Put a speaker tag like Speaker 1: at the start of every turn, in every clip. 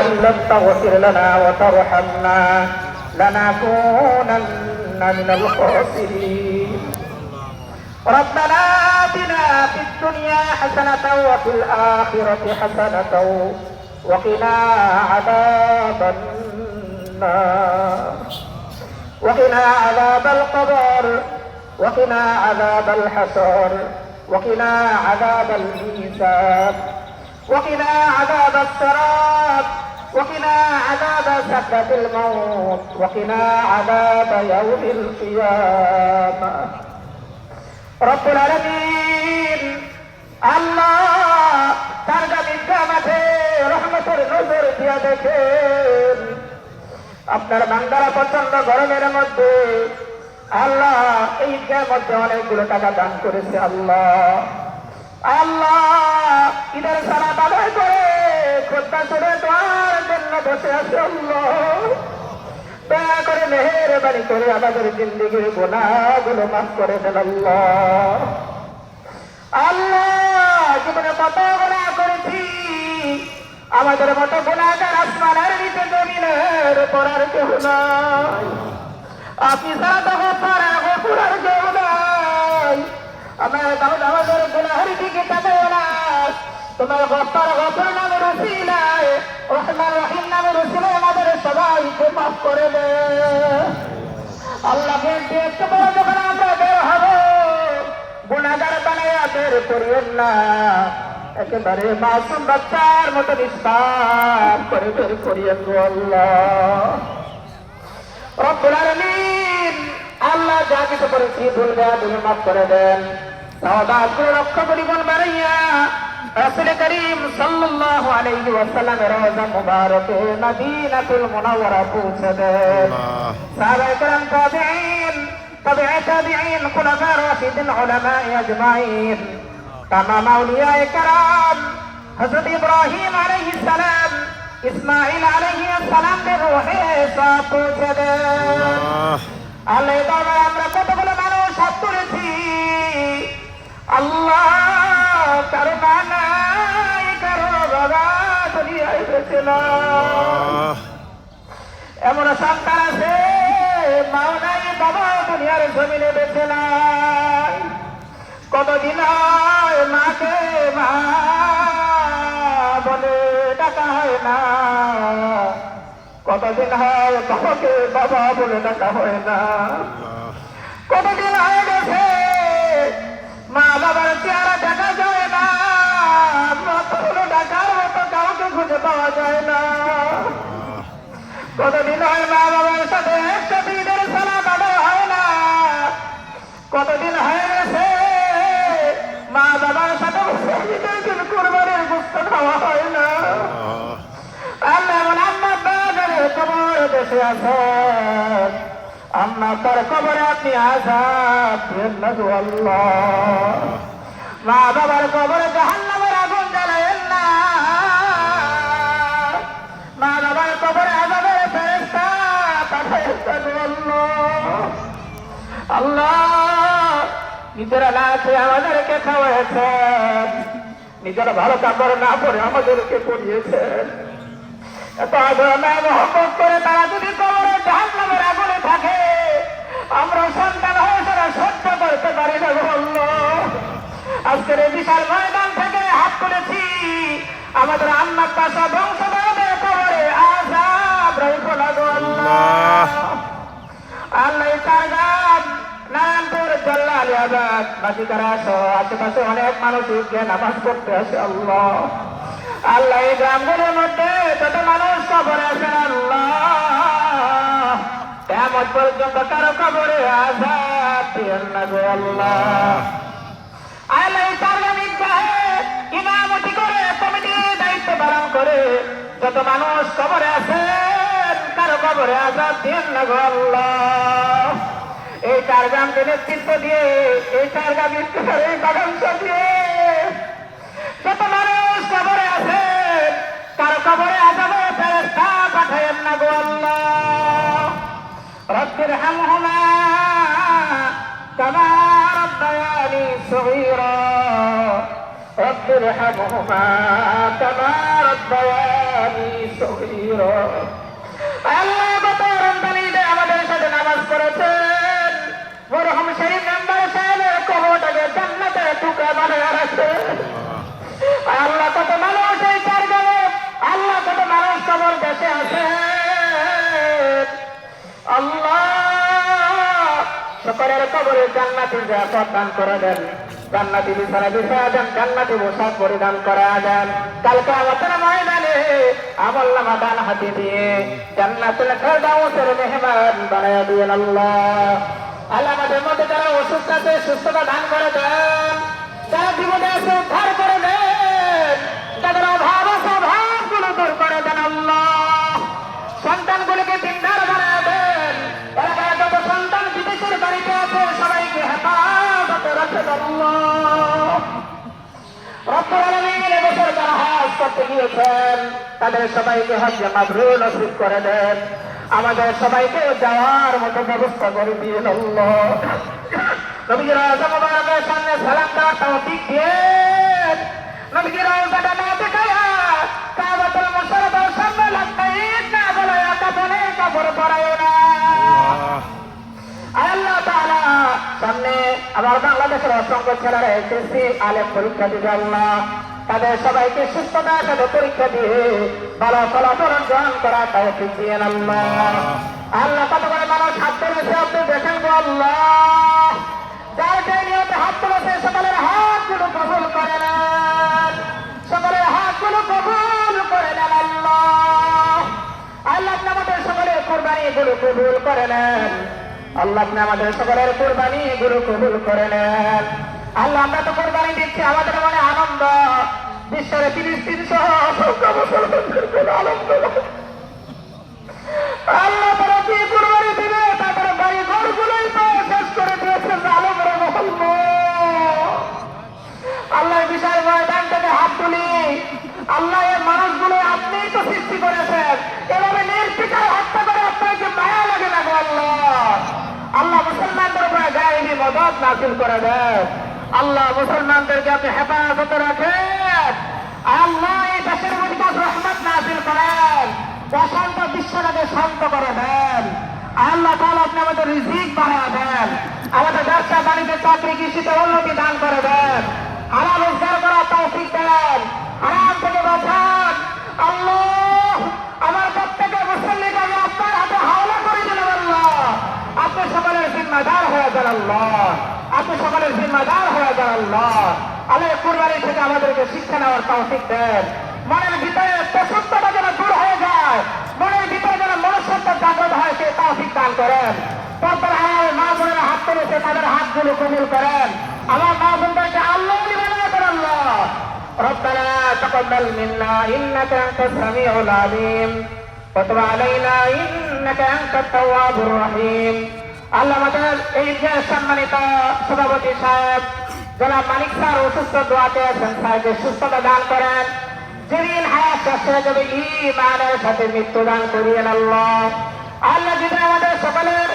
Speaker 1: إن لم تغفر لنا وترحمنا لنكونن من الخاسرين. ربنا آتنا في الدنيا حسنة وفي الآخرة حسنة وقنا عذاب النار. وقنا عذاب القبر وقنا عذاب الحشر وقنا عذاب الميزان وقنا عذاب الصراط. وقنا عذاب سكرة الموت وقنا عذاب يوم القيامة رب العالمين আল্লাহ তার গাবিদ্যা মাঠে রহমতের নজর দিয়া দেখেন আপনার বান্দারা প্রচন্ড গরমের মধ্যে আল্লাহ এই ঈদগার মধ্যে অনেকগুলো টাকা দান করেছে আল্লাহ আল্লাহ ঈদের সারা আদায় করে খোদ্া চলে দোয়ার জন্য বসে আছে দয়া করে মেহেরবানি করে আমাদের জিন্দিগির গোনাগুলো মাফ করে দেন আল্লাহ। আল্লাহ, জীবনে কত গোনা করেছি। আমাদের মতো গোনাগার আসমানের নিচে জমিনের পড়ার কেউ নাই। আপনি ছাড়া তো গোপারা গোপুরার কেউ নাই। আমার দাও আমাদের গোনাহারি দিকে না তোমার গপ্পার গপ্পর নামে রসিলায় রহমান রহিম নামে রসিলায় আমাদের সবাইকে মাফ করে দে। আল্লাহকে দেখতে বড় যখন আমরা বের হব, গুণাগার বানায়া বের করিয়েন না। একেবারে মাসুম বাচ্চার মতো নিষ্পাপ করে বের করিয়েন আল্লাহ। রব্বুল আল্লাহ যা কিছু করেছি, ভুল ভুল মাফ করে দেন। সাওদাত করে রক্ষা করিবন বাড়াইয়া রাসূল করিম সাল্লাল্লাহু আলাইহি ওয়াসাল্লামের রওজা মুবারকে মদিনাতুল মুনাওয়ারা পৌঁছে দেন সাহাবায়ে کرام তাবিঈন تبع تابعين خلفاء راشدين علماء اجمعين تمام اولياء کرام حضرت ابراهيم عليه السلام ইসমাইল আলাইহিস সালামের রূহে সব পৌঁছে দেন আল্লাহ বাবা আমরা কতগুলো মানুষ হাত তুলেছি আল্লাহ কারও মা কারও এমন সন্তান আছে মাও নাই বাবা দুনিয়ার জমিনে বেঁচে নাই। কতদিন হয় মাকে মা বলে ডাকা হয় না। কতদিন হয় বাবাকে বাবা বলে ডাকা হয় না। কতদিন হয়ে গেছে মা বাবার চেহারা দেখা যায়। খুঁজে পাওয়া যায় না। কতদিন হয় মা বাবার সাথে একসাথে ঈদের সালাম আদায় হয় না। কতদিন হয়ে গেছে? মা বাবার সাথে ঈদের দিন কোরবানির গুস্ত খাওয়া হয় না। আল্লাহ কবর আপনি আল্লাহ। মা বাবার কবরে জাহান্নামের মা নিজেরা আমাদেরকে খাওয়াইছেন। নিজেরা ভালো কাপড় না পরে আমাদেরকে এত মহব্বত করে তারা যদি কবরে নামের আগুনে থাকে, আমরা সন্তান হয়ে তারা সহ্য করতে পারি না বলল আজকের বিশাল ময়দান থেকে হাত তুলেছি। আমাদের আন্নার পাশা বংশ আজাব রহিত লাগো আল্লাহ। আল্লাহ। তার গান নারায়ণপুর জল্লা আলিয়াবাদ বাসিকারা সহ আশেপাশে অনেক মানুষ গিয়ে নামাজ পড়তে আসে আল্লাহ। আল্লাহ এই গ্রামগুলোর মধ্যে যত মানুষ কবরে আছেন আল্লাহ। তেমন পর্যন্ত কারও কবরে আজাদ দিয়েন না গো আল্লাহ। আল্লাহ এই তারগামিক ইমামতি করে দায়িত্ব পালন করে যত মানুষ কবরে আছেন কারও কবরে আজাদ দিয়েন না গো আল্লাহ এই চার গ্রামকে নেতৃত্ব দিয়ে এই চার গ্রাম এই বাগাংশ দিয়ে যত মানুষ কবরে আছে কারো কবরে আজাবে ফেরেস্তা পাঠায়েন না গো আল্লাহ রব্বির হামহুমা কামা রব্বায়ানি সগীরা رب ارحمهما كما ربياني রব্বানি সাথে করেছেন মরহম শরীফ মেম্বার সাহেবের কবরটাকে জান্নাতে টুকরা বানিয়ে রাখছেন আল্লাহ কত মানুষ এই চার গ্রামে আল্লাহ কত মানুষ কবর দেশে আছে। আল্লাহ সকলের কবরে জান্নাতি জাফর দান করে দেন। জান্নাতি বিছানা বিছায়া দেন জান্নাতি পোশাক পরিধান করা দেন কালকে আমাদের ময়দানে আমল নামা ডান হাতে দিয়ে জান্নাতুল ফেরদাউসের মেহমান বানায়া দিয়েন আল্লাহ। আল্লাহ আমাদের মধ্যে যারা অসুস্থ আছে, সুস্থতা দান করে দেন। যারা আছে উদ্ধার করে দেন। তাদের সবাইকে হজ মাবরুর নসিব করে দেন। আমাদের সবাইকে যাওয়ার মতো ব্যবস্থা করে দিয়ে নবীর সামনে সালাম দেওয়ার তৌফিক দিয়ে নবীর রওজাটা না সামনে লাব্বাইক না বলে কাপড় পরায় না আল্লাহ তাআলা আমার বাংলাদেশের অসংখ্য ছেলেরা এসেছি আলেম পরীক্ষা দিবে আল্লাহ তাদের সবাইকে সুস্থতার সাথে পরীক্ষা দিয়ে ভালো ফলাফল অর্জন করা তাও দিয়ে আল্লাহ আল্লাহ কত করে মানুষ হাত তুলেছে আপনি দেখেন আল্লাহ। যার যে হাত তুলেছে সকলের হাতগুলো কবুল করে নেন। সকলের হাতগুলো কবুল করে নেন আল্লাহ। আল্লাহ আমাদের সকলের কোরবানি গুলো কবুল করে নেন। আল্লাহ আপনি আমাদের সকলের কোরবানি গুলো কবুল করে নেন। আল্লাহ আমরা তো কোরবানি দিচ্ছি, আমাদের মনে আনন্দ। বিশ্বের তিরিশ তিনশো আনন্দ। আল্লাহ তো করে হাত তুলি। আল্লাহ এই মানুষগুলো আপনি তো সৃষ্টি করেছেন এভাবে নির্বিচার হত্যা করে আপনাকে মায়া লাগে না গো আল্লাহ আল্লাহ মুসলমানদের উপরে গায়েবী মদত নাসিল করে দেন আল্লাহ মুসলমানদেরকে আপনি হেফাজতে রাখেন। আল্লাহ এই দেশের মধ্যে রহমত নাসিল করেন। বসন্ত বিশ্বটাকে শান্ত করে দেন। আল্লাহ তাহলে আপনি আমাদের রিজিক বাড়া দেন। আমাদের ব্যবসা, বাণিজ্য, চাকরি, কৃষিতে উন্নতি দান করে দেন। হারাম রোজগার করা তৌফিক দেন। হারাম থেকে বাঁচান। আল্লাহ আমার প্রত্যেকের মুসল্লিকে আপনার হাতে হাওলা করে দিলাম, আল্লাহ। আপনি সকলের জিম্মাদার হয়ে যান, আল্লাহ আপনি সকলের জিম্মাদার হয়ে যান আল্লাহ আল্লাহ কুরবানি থেকে আমাদেরকে শিক্ষা নেওয়ার তৌফিক দেন মনের ভিতরে প্রসুদ্ধতা যেন দূর হয়ে যায় মনের ভিতরে যেন মনুষ্যত্ব জাগ্রত হয় সে তৌফিক দান করেন পরপর আমার মা বোনেরা হাত তুলেছে তাদের হাতগুলো কবুল করেন আমার মা বোনদেরকে আল্লাহ নিবেদন করেন আল্লাহ ربنا تقبل منا انك انت السميع العليم وتب علينا انك انت التواب الرحيم আল্লাহ আমাদের এই যে সম্মানিত সভাপতি সাহেব জনাব মালিক স্যার অসুস্থ দোয়াতে স্যারকে সুস্থতা দান করেন। যেদিন হায়াত শেষ হয়ে যাবে ইমানের সাথে মৃত্যু দান করিয়েন আল্লাহ। আল্লাহ যদি আমাদের সকলের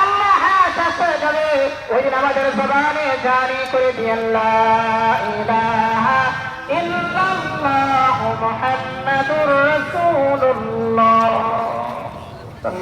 Speaker 1: আল্লাহ হায়াত শেষ হয়ে যাবে, ওই দিন আমাদের জবানে জারি করে দিয়েন ইল্লাল্লাহু মুহাম্মাদুর রাসূলুল্লাহ।